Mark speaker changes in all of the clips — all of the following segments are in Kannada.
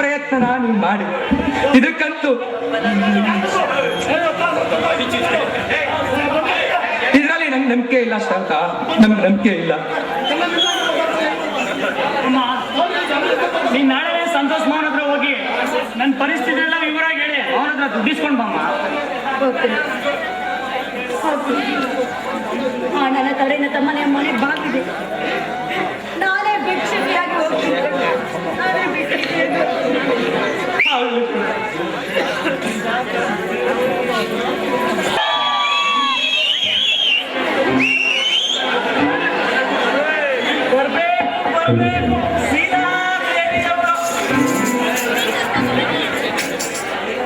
Speaker 1: ಪ್ರಯತ್ನ ನೀನು ಮಾಡಿ ಇದಕ್ಕಂತೂ ಇದರಲ್ಲಿ ನಂಗೆ ನಂಬಿಕೆ ಇಲ್ಲ ಸಂತ ನಂಗೆ ನಂಬಿಕೆ ಇಲ್ಲ.
Speaker 2: ಅಮ್ಮ ನೀನ್ ನಾಳೆ ಸಂತೋಷ್ ಮೋಹನ್ ಹತ್ರ ಹೋಗಿ ನನ್ನ ಪರಿಸ್ಥಿತಿ ಎಲ್ಲ ವಿವರಾಗಿ ಹೇಳಿ. ಅವನ ಹತ್ರ ದುಡ್ಡಿಸ್ಕೊಂಡ್ ಬಮ್ಮ
Speaker 3: ನನ್ನ ತಡೆಯಿಂದ ತಮ್ಮನೆ ಮನೆ ಬಾಗಿದೆ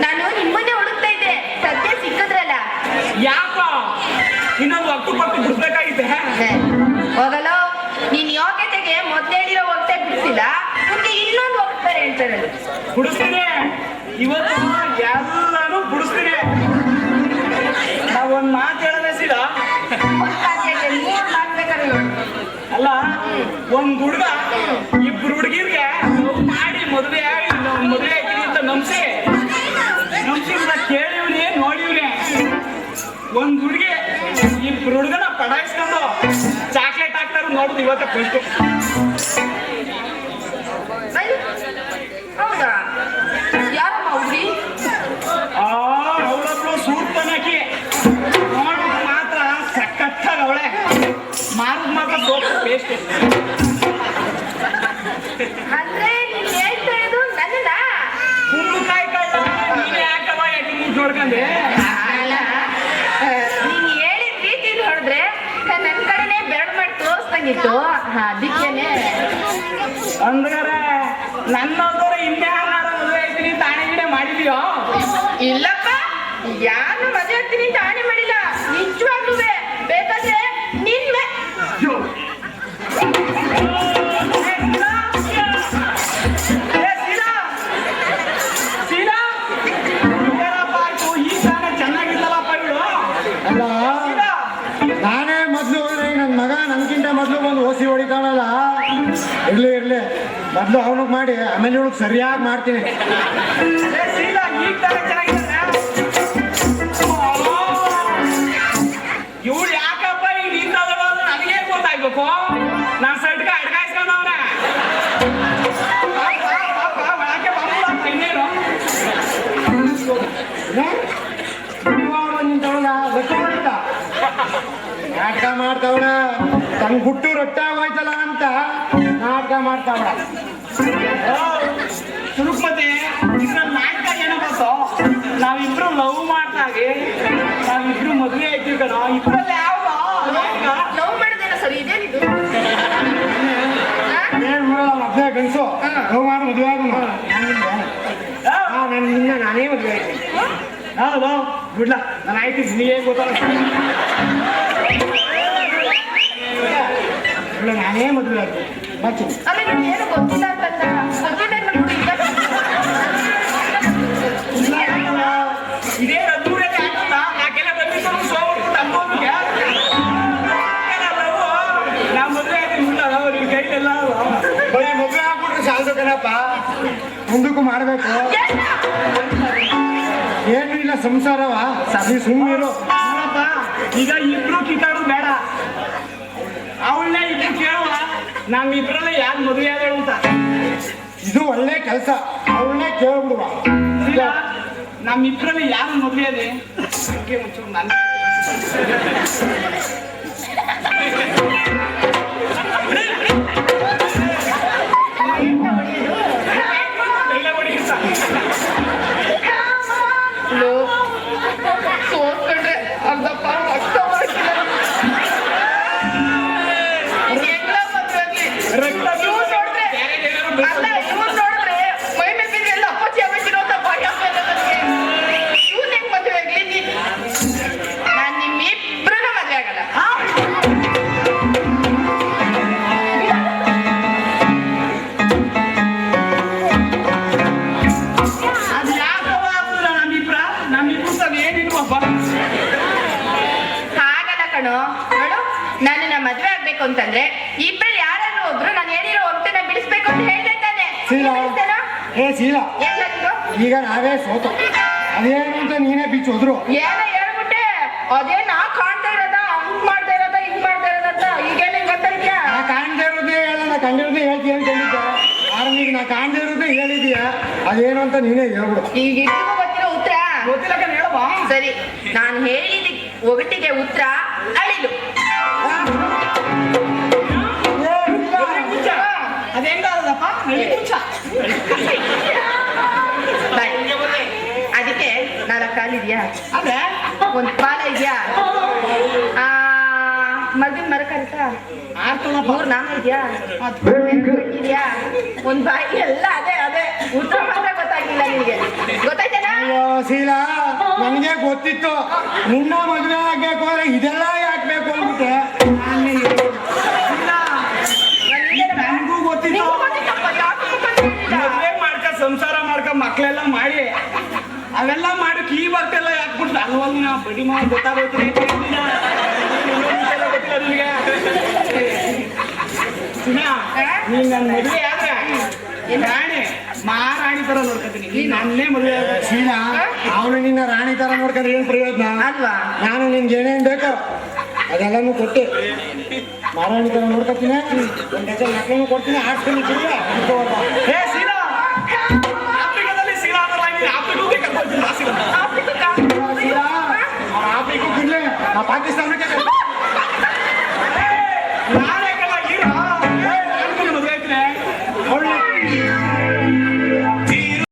Speaker 3: ನಾನು ನಿಮ್ಮನ್ನೇ ಹುಡುಕ್ತಾ ಇದ್ದೆ. ಸದ್ಯ ಸಿಕ್ಕಿದ್ರಲ್ಲ.
Speaker 2: ಯಾಕ? ಇನ್ನೊಂದು ಹತ್ತು ಪಟ್ಟು ಬಿಡ್ಬೇಕಾಗಿದೆ
Speaker 3: ಹೋಗಲ್ಲ ನೀನ್ ಯೋಗ್ಯತೆಗೆ ಮೊದ್ಲೇ ಹೋಗ್ತಾ ಬಿಡ್ತಿಲ್ಲ ಮುಂದೆ ಇನ್ನೊಂದು ಹೋಗ್ತಾರೆ ಹೇಳ್ತಾರೆ
Speaker 2: ಬಿಡಿಸ್ತೀನಿ ಇವತ್ತು ಎಲ್ಲಾನು ಬಿಡಿಸ್ತೀನಿ. ನಾವೊಂದು ಮಾತು ಹೇಳದೆ. ಅಲ್ಲ, ಒಂದ್ ಹುಡುಗ ಇಬ್ರು ಹುಡುಗಿರ್ಗೆ ಮಾಡಿ ಮದುವೆ ಆಗಿ ಮದುವೆ ಆಗಿ ಅಂತ ನಂಬಿಸಿ. ನಂಬಿಸಿದ ಕೇಳಿವ್ನಿ, ನೋಡಿವ್ನಿ. ಒಂದ್ ಹುಡುಗಿ ಇಬ್ರು ಹುಡುಗನ ಪಡಾಯಿಸ್ಕೊಂಡು ಚಾಕ್ಲೇಟ್ ಹಾಕ್ತಾರ ನೋಡುದು ಇವತ್ತ ಫಸ್ಟ್ ಮಾತ್ರ ಸೋಪ್ ಪೇಸ್ಟ್?
Speaker 3: ಅಂದ್ರೆ ನೀನ್ ಹೇಳ್ತಾ ಇರೋದು ನನ್ನನ್ನ
Speaker 2: ಕುಂಬಳಕಾಯಿ ಕಳ್ಳ ನೀನ್ ಯಾಕವ ಯಾಕೆ ಮುಟ್ಟು ನೋಡ್ಕಂಡೆ
Speaker 3: ಅಲ್ಲ ನೀನ್ ಹೇಳಿದ ರೀತಿ ನೋಡಿದ್ರೆ ನನ್ ಕಡೆನೆ ಬೆರಳು ಮಾಡಿ ತೋರಿಸ್ದಂಗಿತ್ತು ಅದಕ್ಕೇನೆ.
Speaker 2: ಅಂದ್ರೆ ನನ್ನ ಹಿಂದೆ ಹಾರಾರ ಮದುವೆ ತಾಣೆ ಗಿಡ ಮಾಡಿದ್ಯೋ?
Speaker 3: ಇಲ್ಲಪ್ಪ ಯಾರು ಮದುವೆ ಆಗ್ತೀನಿ
Speaker 4: ಮೊದ್ಲು ಬಂದು ಓಸಿ ಹೊಡಿತಾನಲ್ಲ ಇರ್ಲಿ ಇರ್ಲಿ. ಮೊದಲು ಅವನಿಗೆ ಮಾಡಿ, ಆಮೇಲೆ ಇವಳಿಗೆ ಸರಿಯಾಗಿ ಮಾಡ್ತೀನಿ.
Speaker 2: ಇವಳು ಯಾಕಪ್ಪ ಈಗ ನಿಂತದಳು ಅಂತ ನನಗೆ ಗೊತ್ತಾಗ್ಬೇಕು?
Speaker 4: ನಾಟಕ ಮಾಡ್ತಾವಣ ತನ್ನ ಗುಟ್ಟು ರೊಟ್ಟ ಹೋಯ್ತಲ್ಲ ಅಂತ ನಾಟಕ ಮಾಡ್ತಾವಣ
Speaker 2: ತಿರುಪತಿ ನಾಟಕ ಏನೋ ಗೊತ್ತು? ನಾವಿಬ್ರು ಲವ್ ಮಾಡ್ತಾಗೆ ನಾವಿಬ್ರು ಮದುವೆ ಆಯ್ತೀವಿ ಕಣ ಇಬ್ಬರು
Speaker 3: ಲವ್ ಮಾಡೋದೇನೋ ಸರಿ? ಇದೇನಿದು?
Speaker 4: ಏನ್ ಮಾಡಲ್ಲ ಮದ್ವೆ ಗಂಡಸು? ಲವ್ ಮಾಡಿ ಮದುವೆ ಆಗೋನು.
Speaker 2: ಆ,
Speaker 4: ನಾನು ನಿನ್ನ ನಾನೇ ಮದುವೆ ಆಯ್ತೀನಿ.
Speaker 2: ಹೌದು. ಬಿಡ್ಲ ನಾನು ಆಯ್ತು ನೀ ಗೊತ್ತಲ್ಲ
Speaker 4: ಇಲ್ಲ ನಾನೇ ಮದುವೆ
Speaker 3: ನಿಮ್ಗೆ ಏನು ಗೊತ್ತಿಲ್ಲ ಅಂತಂದ
Speaker 2: ಇದೇ ಆಗ್ತದ ನಾಕೆಲ್ಲ ಬಂದಿದ್ದು ನಾ ಮದುವೆ ಆಯ್ತು ಇಲ್ಲ ನಿನ್ ಕೈಲೆಲ್ಲ
Speaker 4: ಬರೀ ಮದುವೆ ಆಗ್ಬಿಟ್ರೆ ಸಾಲದು ಕಣಪ್ಪ ಮುಂದಕ್ಕೂ ಮಾಡಬೇಕು. ಏನು ಇಲ್ಲ ಸಂಸಾರವ. ಸುಮ್ಮನಿರು
Speaker 2: ಈಗ ಇಬ್ರು ಕಿತ್ತಾಡು ಬೇಡ. ಅವಳನ್ನ ನಮ್ಮಿಬ್ರಲ್ಲ ಯಾರು ಮದುವೆ ಆದಳು ಅಂತ?
Speaker 4: ಇದು ಒಳ್ಳೆ ಕೆಲಸ. ಅವಳನ್ನೇ ಕೇಳ್ಬಿಡುವ.
Speaker 2: ಇಲ್ಲ ನಮ್ಮಿಬ್ರಲ್ಲಿ ಯಾರು ಮದುವೆ ಅದೇ ಹಂಗೆ ಒಂಚೂರು ನನ್ನ
Speaker 3: ಕಣೋ ನೋಡು ನನ್ನ ಮದ್ವೆ ಆಗ್ಬೇಕು ಅಂತಂದ್ರೆ ಇಬ್ಬರಲ್ಲಿ ಯಾರಾದ್ರೂ ಒಬ್ರು ನಾನು ಹೇಳಿರೋ ಒಟ್ಟನ್ನ ಬಿಡಿಸ್ಬೇಕು ಅಂತ ಹೇಳ್ದೆ ತಾನೆ
Speaker 4: ಶೀಲಾ. ಏ ಶೀಲಾ. ಈಗ ನಾವೇ ಸೋತು. ಅದೇನು ಅಂತ ನೀನೇ ಬಿಚ್ಚು ಹೋದ್ರು
Speaker 3: ಏನ ಹೇಳ್ಬಿಟ್ಟೆ? ಅದೇ ನಾ ಕಾಣ್ತಾ ಇರೋದ? ಹಂಗ್ ಮಾಡ್ತಾ ಇರೋದ? ಹಿಂಗ್ ಮಾಡ್ತಾ ಇರೋದಂತ ಈಗೇನ ನಿಂಗ್ ಗೊತ್ತಾಯ್ತ್ಯಾ
Speaker 4: ನಾ ಕಾಣ್ದೇ ಇರೋದೇ ಹೇಳ ನಾ ಕಂಡಿರೋದೇ ಹೇಳ್ತೀಯ ಅಂತ ಹೇಳಿದ್ದೆ. ಈಗ ನಾ ಕಾಣ್ದೇ ಇರೋದೇ ಹೇಳಿದೀಯ? ಅದೇನು ಅಂತ ನೀನೇ ಹೇಳ್ಬಿಡು.
Speaker 3: ಈಗ ಗೊತ್ತಿರೋ ಉತ್ತರ?
Speaker 2: ಗೊತ್ತಿಲ್ಲ ಕಣ್ ಹೇಳವ್ವ?
Speaker 3: ಸರಿ ನಾನು ಹೇಳಿದ ಒಗಟಿಗೆ ಉತ್ತರ ಅಳಿಲು. ಅದಕ್ಕೆ ನಾಲ್ಕು ಕಾಲಿದ್ಯಾ
Speaker 2: ಅದೇ
Speaker 3: ಒಂದು ಪಾಲ ಇದ್ಯಾ? ಆ ಮರದಿನ ಮರ ಕರಿತ? ಮೂರ್ ನಾಮ ಇದ್ಯಾ? ಇದೆಯಾ? ಒಂದ್ ಬಾಯಿ ಎಲ್ಲ ಅದೇ ಅದೇ. ಉತ್ತರ ಮಾತ್ರ ಗೊತ್ತಾಗಿಲ್ಲ ನಿನಗೆ ಗೊತ್ತಾಯ್ತೇನಾ?
Speaker 4: ನನಗೆ ಗೊತ್ತಿತ್ತು. ನಿನ್ನ ಮದುವೆ ಆಗ್ಬೇಕು ಅಂದ್ರೆ ಇದೆಲ್ಲ ಯಾಕೆ ಬೇಕು ಅಂದ್ಬಿಟ್ಟೆ.
Speaker 2: ನನಗೂ ಗೊತ್ತಿತ್ತು.
Speaker 3: ಯಾಕೆ
Speaker 2: ಮಾಡ್ಕ ಸಂಸಾರ ಮಾಡ್ಕ ಮಕ್ಕಳೆಲ್ಲ ಮಾಡಿ. ಅವೆಲ್ಲ ಮಾಡಿ ಕೀ ಬರ್ತೆಲ್ಲ ಯಾಕ್ಬಿಟ್ಟು ಅಲ್ವಲ್ಲ ನಾ ಬಡಿ ಮಾಡಿ ಗೊತ್ತಾಗೋಯ್ತು ರೀ. ಗೊತ್ತಿಲ್ಲ ನಿನಗೆ ಸುಮ್ನೆ, ನೀನ್ ನನ್ನ ಮದುವೆ ಆದ್ರೆ ರಾಣಿ ಮಹಾರಾಣಿ ತರ ನೋಡ್ಕೊತೀನಿ. ನೀನ್ ನನ್ನೇ ಮದುವೆ.
Speaker 4: ಶೀಲ ಅವನು ನಿನ್ನ ರಾಣಿ ತರ ನೋಡ್ಕೊಂಡ್ರೆ ಏನ್ ಪ್ರಯೋಜನ?
Speaker 3: ಅಲ್ವಾ?
Speaker 4: ನಾನು ನಿನ್ಗೆ ಏನೇನ್ ಬೇಕು ಅದೆಲ್ಲಾನು ಕೊಟ್ಟು. ಮಾರಾಣಿ ತರ ನೋಡ್ಕೊತೀನಿ. ಒಂದ್ ಡಜನ್ ಮಕ್ಕಳನ್ನು ಕೊಡ್ತೀನಿ ಆಡ್ಸ್ಕೊಂಡು
Speaker 2: ಸೀ